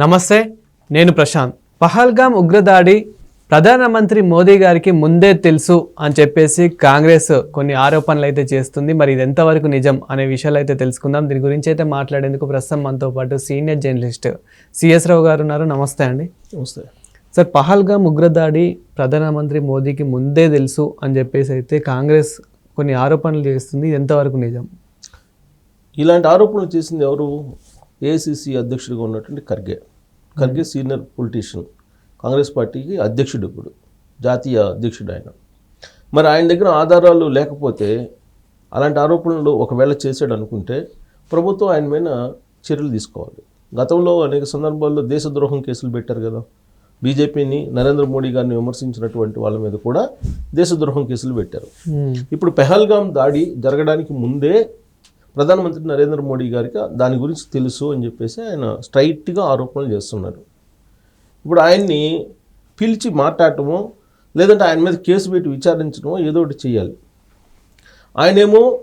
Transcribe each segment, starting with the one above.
నమస్తే నేను ప్రశాంత్. పహల్గామ్ ఉగ్రదాడి ప్రధానమంత్రి మోదీ గారికి ముందే తెలుసు అని చెప్పేసి కాంగ్రెస్ కొన్ని ఆరోపణలు అయితే చేస్తుంది. మరి ఇది ఎంతవరకు నిజం అనే విషయాలు అయితే తెలుసుకుందాం. దీని గురించి అయితే మాట్లాడేందుకు ప్రస్తుతం మనతో పాటు సీనియర్ జర్నలిస్ట్ సిఎస్ రావు గారు ఉన్నారు. నమస్తే అండి. నమస్తే. సార్ పహల్గామ్ ఉగ్రదాడి ప్రధానమంత్రి మోదీకి ముందే తెలుసు అని చెప్పేసి అయితే కాంగ్రెస్ కొన్ని ఆరోపణలు చేస్తుంది. ఇది ఎంతవరకు నిజం? ఇలాంటి ఆరోపణలు చేసింది ఎవరు? ఏఐసిసి అధ్యక్షుడిగా ఉన్నటువంటి Kharge. Kharge senior politician. Congress పార్టీకి అధ్యక్షుడు ఇప్పుడు. జాతీయ అధ్యక్షుడు ఆయన. మరి ఆయన దగ్గర ఆధారాలు లేకపోతే అలాంటి ఆరోపణలు ఒకవేళ చేశాడు అనుకుంటే ప్రభుత్వం ఆయన మీద చర్యలు తీసుకోవాలి. గతంలో అనేక సందర్భాల్లో దేశద్రోహం కేసులు పెట్టారు కదా. బీజేపీని నరేంద్ర మోడీ గారిని విమర్శించినటువంటి వాళ్ళ మీద కూడా దేశద్రోహం కేసులు పెట్టారు. ఇప్పుడు పెహల్గాం దాడి జరగడానికి ముందే ప్రధానమంత్రి నరేంద్ర మోడీ గారికి దాని గురించి తెలుసు అని చెప్పేసి ఆయన స్ట్రైట్గా ఆరోపణలు చేస్తున్నారు. ఇప్పుడు ఆయన్ని పిలిచి మాట్లాడటమో లేదంటే ఆయన మీద కేసు పెట్టి విచారించడమో ఏదో ఒకటి చేయాలి. ఆయనేమో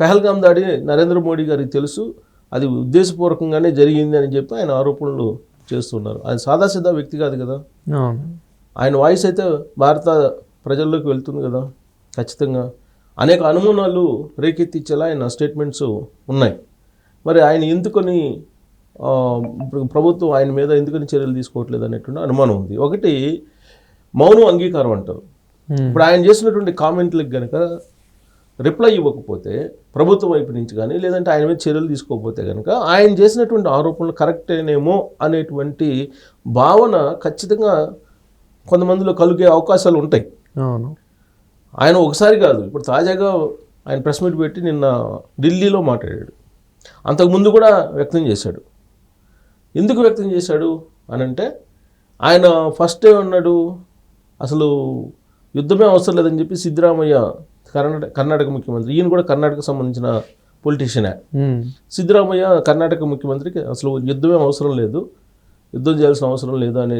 పెహల్గాం దాడి నరేంద్ర మోడీ గారికి తెలుసు అది ఉద్దేశపూర్వకంగానే జరిగింది అని చెప్పి ఆయన ఆరోపణలు చేస్తున్నారు. ఆయన సాదాసీదా వ్యక్తి కాదు కదా? ఆయన వాయిస్ అయితే భారత ప్రజల్లోకి వెళ్తుంది కదా? ఖచ్చితంగా. అనేక అనుమానాలు రేకెత్తించేలా ఆయన స్టేట్మెంట్స్ ఉన్నాయి. మరి ఆయన ఎందుకని ప్రభుత్వం ఆయన మీద ఎందుకని చర్యలు తీసుకోవట్లేదు అనేటువంటి అనుమానం ఉంది. ఒకటి మౌనం అంగీకారం అంటారు. ఇప్పుడు ఆయన చేసినటువంటి కామెంట్లకు కనుక రిప్లై ఇవ్వకపోతే ప్రభుత్వం వైపు నుంచి కానీ లేదంటే ఆయన మీద చర్యలు తీసుకోకపోతే కనుక ఆయన చేసినటువంటి ఆరోపణలు కరెక్టేనేమో అనేటువంటి భావన ఖచ్చితంగా కొంతమందిలో కలిగే అవకాశాలు ఉంటాయి. అవును. ఆయన ఒకసారి కాదు ఇప్పుడు తాజాగా ఆయన ప్రెస్ మీట్ పెట్టి నిన్న ఢిల్లీలో మాట్లాడాడు. అంతకుముందు కూడా వ్యక్తం చేశాడు. ఎందుకు వ్యక్తం చేశాడు అని అంటే ఆయన ఫస్ట్ ఏమన్నాడు అసలు యుద్ధమే అవసరం లేదని చెప్పి సిద్ధరామయ్య కర్ణాటక కర్ణాటక ముఖ్యమంత్రి ఈయన కూడా కర్ణాటక సంబంధించిన పొలిటీషియనే. సిద్ధరామయ్య కర్ణాటక ముఖ్యమంత్రికి అసలు యుద్ధమే అవసరం లేదు యుద్ధం చేయాల్సిన అవసరం లేదు అనే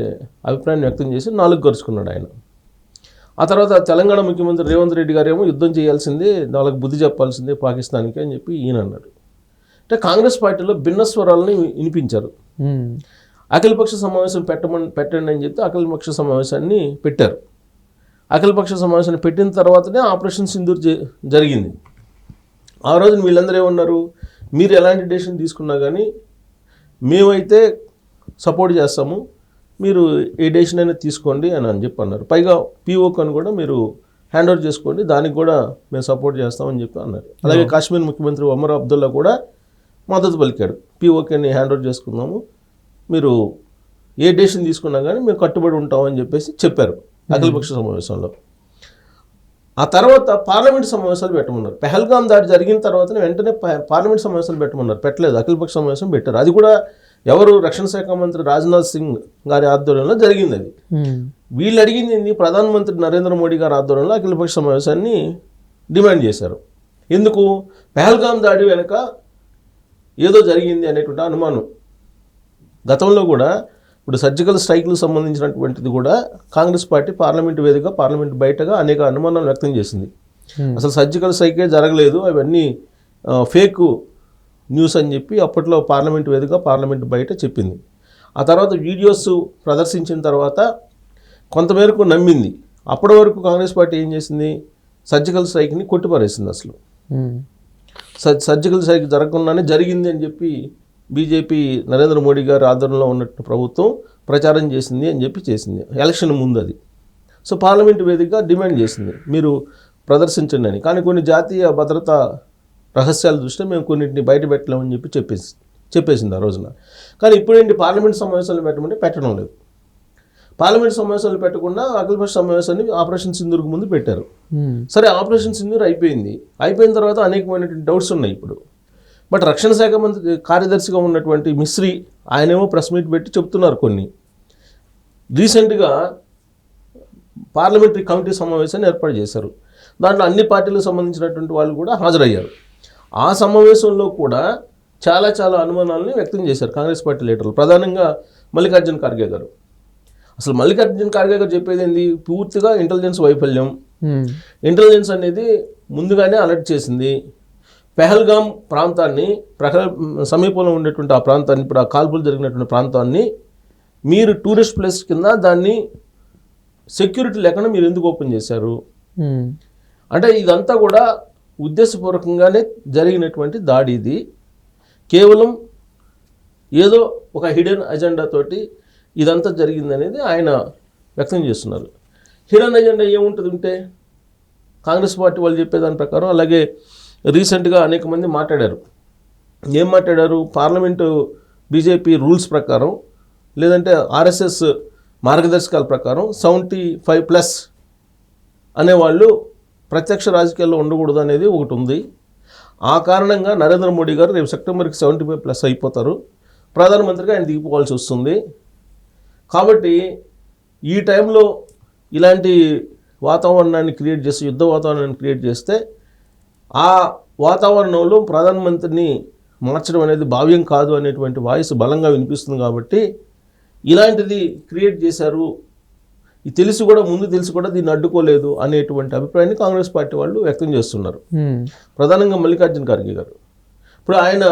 అభిప్రాయాన్ని వ్యక్తం చేసి నాలుగు గరుచుకున్నాడు ఆయన. ఆ తర్వాత తెలంగాణ ముఖ్యమంత్రి రేవంత్ రెడ్డి గారేమో యుద్ధం చేయాల్సిందే వాళ్ళకి బుద్ధి చెప్పాల్సిందే పాకిస్తాన్కి అని చెప్పి ఈయన అన్నాడు. అంటే కాంగ్రెస్ పార్టీలో భిన్న స్వరాలని వినిపించారు. అఖిలపక్ష సమావేశం పెట్టమని పెట్టండి అని చెప్తే అఖిలపక్ష సమావేశాన్ని పెట్టారు. అఖిలపక్ష సమావేశాన్ని పెట్టిన తర్వాతనే ఆపరేషన్ సింధూర్ జరిగింది. ఆ రోజున వీళ్ళందరూ ఏమన్నారు? మీరు ఎలాంటి డెసిషన్ తీసుకున్నా కానీ మేమైతే సపోర్ట్ చేస్తాము మీరు ఏ డెసిషన్ అయినా తీసుకోండి అని అని చెప్పి అన్నారు. పైగా పీఓక్ అని కూడా మీరు హ్యాండ్ ఓవర్ చేసుకోండి దానికి కూడా మేము సపోర్ట్ చేస్తామని చెప్పి అన్నారు. అలాగే కాశ్మీర్ ముఖ్యమంత్రి ఒమర్ అబ్దుల్లా కూడా మద్దతు పలికాడు. పీఓకేని హ్యాండ్ ఓవర్ చేసుకున్నాము మీరు ఏ డెసిషన్ తీసుకున్నా కానీ మేము కట్టుబడి ఉంటామని చెప్పేసి చెప్పారు అఖిలపక్ష సమావేశంలో. ఆ తర్వాత పార్లమెంట్ సమావేశాలు పెట్టమన్నారు. పెహల్గాం దాడి జరిగిన తర్వాతనే వెంటనే పార్లమెంట్ సమావేశాలు పెట్టమన్నారు. పెట్టలేదు అఖిలపక్ష సమావేశం పెట్టారు. అది కూడా ఎవరు రక్షణ శాఖ మంత్రి రాజ్నాథ్ సింగ్ గారి ఆధ్వర్యంలో జరిగింది అది. Hmm. వీళ్ళు అడిగింది ప్రధానమంత్రి నరేంద్ర మోడీ గారి ఆధ్వర్యంలో అఖిలపక్ష సమావేశాన్ని డిమాండ్ చేశారు. ఎందుకు? పెహల్గాం దాడి వెనుక ఏదో జరిగింది అనేటువంటి అనుమానం. గతంలో కూడా ఇప్పుడు సర్జికల్ స్ట్రైక్లకు సంబంధించినటువంటిది కూడా కాంగ్రెస్ పార్టీ పార్లమెంట్ వేదిక పార్లమెంట్ బయటగా అనేక అనుమానాలు వ్యక్తం చేసింది. Hmm. అసలు సర్జికల్ స్ట్రైకే జరగలేదు. అవన్నీ ఫేక్ న్యూస్ అని చెప్పి అప్పట్లో పార్లమెంట్ వేదిక పార్లమెంట్ బయట చెప్పింది. ఆ తర్వాత వీడియోస్ ప్రదర్శించిన తర్వాత కొంతమేరకు నమ్మింది. అప్పటి వరకు కాంగ్రెస్ పార్టీ ఏం చేసింది? సర్జికల్ స్ట్రైక్ని కొట్టిపారేసింది అసలు. సర్ సర్జికల్ స్ట్రైక్ జరగకుండానే జరిగింది అని చెప్పి బీజేపీ నరేంద్ర మోడీ గారి ఆధ్వర్యంలో ఉన్నట్టు ప్రభుత్వం ప్రచారం చేసింది అని చెప్పి చేసింది. ఎలక్షన్ ముందు అది. సో పార్లమెంట్ వేదికగా డిమాండ్ చేసింది. మీరు ప్రదర్శించండి అని. కానీ కొన్ని జాతీయ భద్రతా రహస్యాల దృష్ట్యా మేము కొన్నింటిని బయట పెట్టలేమని చెప్పి చెప్పేసి చెప్పేసింది ఆ రోజున. కానీ ఇప్పుడేంటి? పార్లమెంట్ సమావేశాలు పెట్టమంటే పెట్టడం లేదు. పార్లమెంట్ సమావేశాలు పెట్టకుండా అఖిలపక్ష సమావేశాన్ని ఆపరేషన్ సింధూర్కు ముందు పెట్టారు. సరే ఆపరేషన్ సింధూర్ అయిపోయింది. అయిపోయిన తర్వాత అనేకమైనటువంటి డౌట్స్ ఉన్నాయి ఇప్పుడు. బట్ రక్షణ శాఖ మంత్రి కార్యదర్శిగా ఉన్నటువంటి మిశ్రీ ఆయనేమో ప్రెస్ మీట్ పెట్టి చెప్తున్నారు కొన్ని. రీసెంట్గా పార్లమెంటరీ కమిటీ సమావేశాన్ని ఏర్పాటు చేశారు. దాంట్లో అన్ని పార్టీలకు సంబంధించినటువంటి వాళ్ళు కూడా హాజరయ్యారు. ఆ సమావేశంలో కూడా చాలా చాలా అనుమానాలని వ్యక్తం చేశారు కాంగ్రెస్ పార్టీ లీడర్లు ప్రధానంగా మల్లికార్జున ఖర్గే గారు. అసలు మల్లికార్జున ఖర్గే గారు చెప్పేది ఏంది? పూర్తిగా ఇంటెలిజెన్స్ వైఫల్యం. ఇంటెలిజెన్స్ అనేది ముందుగానే అలర్ట్ చేసింది. పెహల్గాం ప్రాంతాన్ని ప్రహ సమీపంలో ఉండేటువంటి ఆ ప్రాంతాన్ని ఇప్పుడు ఆ కాల్పులు జరిగినటువంటి ప్రాంతాన్ని మీరు టూరిస్ట్ ప్లేస్ కింద దాన్ని సెక్యూరిటీ లేకుండా మీరు ఎందుకు ఓపెన్ చేశారు? అంటే ఇదంతా కూడా ఉద్దేశపూర్వకంగానే జరిగినటువంటి దాడి ఇది. కేవలం ఏదో ఒక హిడెన్ అజెండా తోటి ఇదంతా జరిగిందనేది ఆయన వ్యక్తం చేస్తున్నారు. హిడెన్ అజెండా ఏముంటుంది ఉంటే కాంగ్రెస్ పార్టీ వాళ్ళు చెప్పేదాని ప్రకారం అలాగే రీసెంట్గా అనేక మంది మాట్లాడారు. ఏం మాట్లాడారు? పార్లమెంటు బీజేపీ రూల్స్ ప్రకారం లేదంటే ఆర్ఎస్ఎస్ మార్గదర్శకాల ప్రకారం సెవెంటీ ఫైవ్ ప్లస్ అనేవాళ్ళు ప్రత్యక్ష రాజకీయాల్లో ఉండకూడదు అనేది ఒకటి ఉంది. ఆ కారణంగా నరేంద్ర మోడీ గారు రేపు సెప్టెంబర్కి సెవెంటీ ఫైవ్ ప్లస్ అయిపోతారు. ప్రధానమంత్రిగా ఆయన దిగిపోవాల్సి వస్తుంది. కాబట్టి ఈ టైంలో ఇలాంటి వాతావరణాన్ని క్రియేట్ చేసి యుద్ధ వాతావరణాన్ని క్రియేట్ చేస్తే ఆ వాతావరణంలో ప్రధానమంత్రిని మార్చడం అనేది భావ్యం కాదు అనేటువంటి వాయిస్ బలంగా వినిపిస్తుంది కాబట్టి ఇలాంటిది క్రియేట్ చేశారు తెలిసి కూడా ముందు తెలిసి కూడా దీన్ని అడ్డుకోలేదు అనేటువంటి అభిప్రాయాన్ని కాంగ్రెస్ పార్టీ వాళ్ళు వ్యక్తం చేస్తున్నారు. ప్రధానంగా మల్లికార్జున ఖర్గే గారు. ఇప్పుడు ఆయన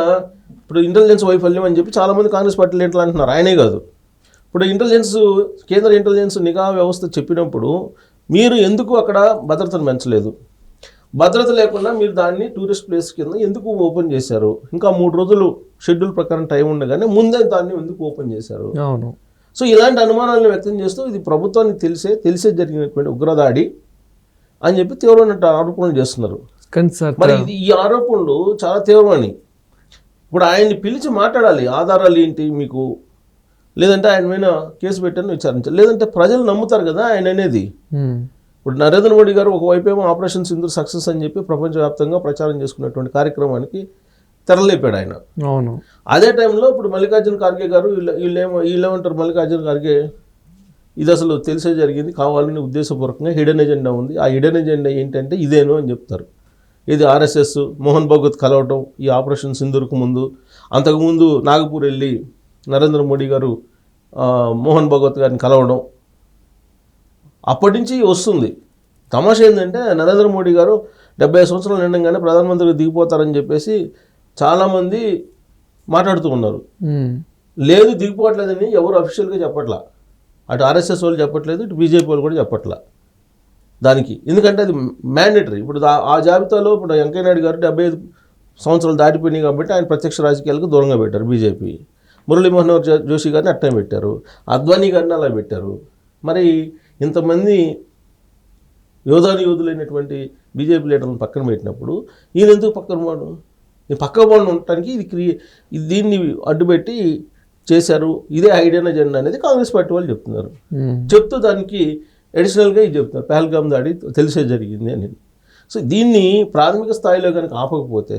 ఇప్పుడు ఇంటెలిజెన్స్ వైఫల్యం అని చెప్పి చాలామంది కాంగ్రెస్ పార్టీలు ఏంటో అంటున్నారు. ఆయనే కాదు. ఇప్పుడు ఇంటెలిజెన్స్ కేంద్ర ఇంటెలిజెన్స్ నిఘా వ్యవస్థ చెప్పినప్పుడు మీరు ఎందుకు అక్కడ భద్రతను పెంచలేదు? భద్రత లేకుండా మీరు దాన్ని టూరిస్ట్ ప్లేస్ కింద ఎందుకు ఓపెన్ చేశారు? ఇంకా మూడు రోజులు షెడ్యూల్ ప్రకారం టైం ఉండగానే ముందే దాన్ని ఎందుకు ఓపెన్ చేశారు? అవును. సో ఇలాంటి అనుమానాలను వ్యక్తం చేస్తూ ఇది ప్రభుత్వానికి తెలిసే తెలిసే జరిగినటువంటి ఉగ్రదాడి అని చెప్పి తీవ్రమైన ఆరోపణలు చేస్తున్నారు. మరి ఇది ఈ ఆరోపణలు చాలా తీవ్రమని. ఇప్పుడు ఆయన్ని పిలిచి మాట్లాడాలి ఆధారాలు ఏంటి మీకు? లేదంటే ఆయన మీద కేసు పెట్టని విచారించాలి. లేదంటే ప్రజలు నమ్ముతారు కదా ఆయన అనేది. ఇప్పుడు నరేంద్ర మోడీ గారు ఒకవైపు ఏమో ఆపరేషన్ సింధూర్ సక్సెస్ అని చెప్పి ప్రపంచవ్యాప్తంగా ప్రచారం చేసుకున్నటువంటి కార్యక్రమానికి తెరలేపాడు ఆయన. అవును. అదే టైంలో ఇప్పుడు మల్లికార్జున ఖార్గే గారు వీళ్ళు వీళ్ళేమో వీళ్ళేమంటారు మల్లికార్జున ఖార్గే? ఇది అసలు తెలిసే జరిగింది. కావాలని ఉద్దేశపూర్వకంగా హిడెన్ ఎజెండా ఉంది. ఆ హిడెన్ ఎజెండా ఏంటంటే ఇదేను అని చెప్తారు. ఇది ఆర్ఎస్ఎస్ మోహన్ భగవత్ కలవటం ఈ ఆపరేషన్ సింధూర్కు ముందు. అంతకుముందు నాగపూర్ వెళ్ళి నరేంద్ర మోడీ గారు మోహన్ భగవత్ గారిని కలవడం అప్పటి నుంచి వస్తుంది. తమాషా ఏంటంటే నరేంద్ర మోడీ గారు డెబ్బై సంవత్సరాలు నిండగానే ప్రధానమంత్రిగా దిగిపోతారని చెప్పేసి చాలామంది మాట్లాడుతూ ఉన్నారు. లేదు దిగిపోవట్లేదని ఎవరు అఫీషియల్గా చెప్పట్లా. అటు ఆర్ఎస్ఎస్ వాళ్ళు చెప్పట్లేదు ఇటు బీజేపీ వాళ్ళు కూడా చెప్పట్లా. దానికి ఎందుకంటే అది మ్యాండేటరీ. ఇప్పుడు ఆ జాబితాలో ఇప్పుడు వెంకయ్య నాయుడు గారు డెబ్బై ఐదు సంవత్సరాలు దాటిపోయినాయి కాబట్టి ఆయన ప్రత్యక్ష రాజకీయాలకు దూరంగా పెట్టారు బీజేపీ. మురళీ మనోహర్ జో- జోషి గారిని అట్టే పెట్టారు. అద్వానీ గారిని అలా పెట్టారు. మరి ఇంతమంది యోధాని యోధులైనటువంటి బీజేపీ లీడర్లను పక్కన పెట్టినప్పుడు ఈయన ఎందుకు పక్కన పోవడం? ఈ పక్క పోవడం ఉండటానికి ఇది క్రియ దీన్ని అడ్డుపెట్టి చేశారు. ఇదే ఐడియన్ ఎజెండా అనేది కాంగ్రెస్ పార్టీ వాళ్ళు చెప్తున్నారు. చెప్తూ దానికి అడిషనల్గా ఇది చెప్తున్నారు. పహల్గామ్ దాడి తెలిసే జరిగింది అని. సో దీన్ని ప్రాథమిక స్థాయిలో కనుక ఆపకపోతే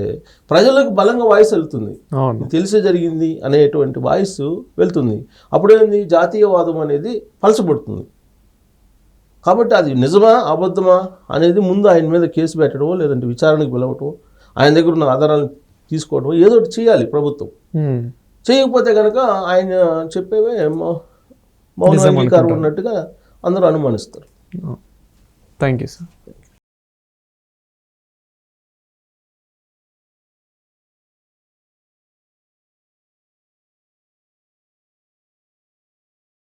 ప్రజలకు బలంగా వాయిస్ వెళ్తుంది. తెలిసే జరిగింది అనేటువంటి వాయిస్ వెళ్తుంది. అప్పుడేంది? జాతీయవాదం అనేది పలసపడుతుంది కాబట్టి అది నిజమా? అబద్ధమా? అనేది ముందు ఆయన మీద కేసు పెట్టడమో లేదంటే విచారణకు పిలవటం ఆయన దగ్గర ఉన్న ఆధారాలను తీసుకోవడం ఏదో ఒకటి చేయాలి ప్రభుత్వం. చేయకపోతే కనుక ఆయన చెప్పేవే మౌన అంగీకారం ఉన్నట్టుగా అందరూ అనుమానిస్తారు. Thank you sir.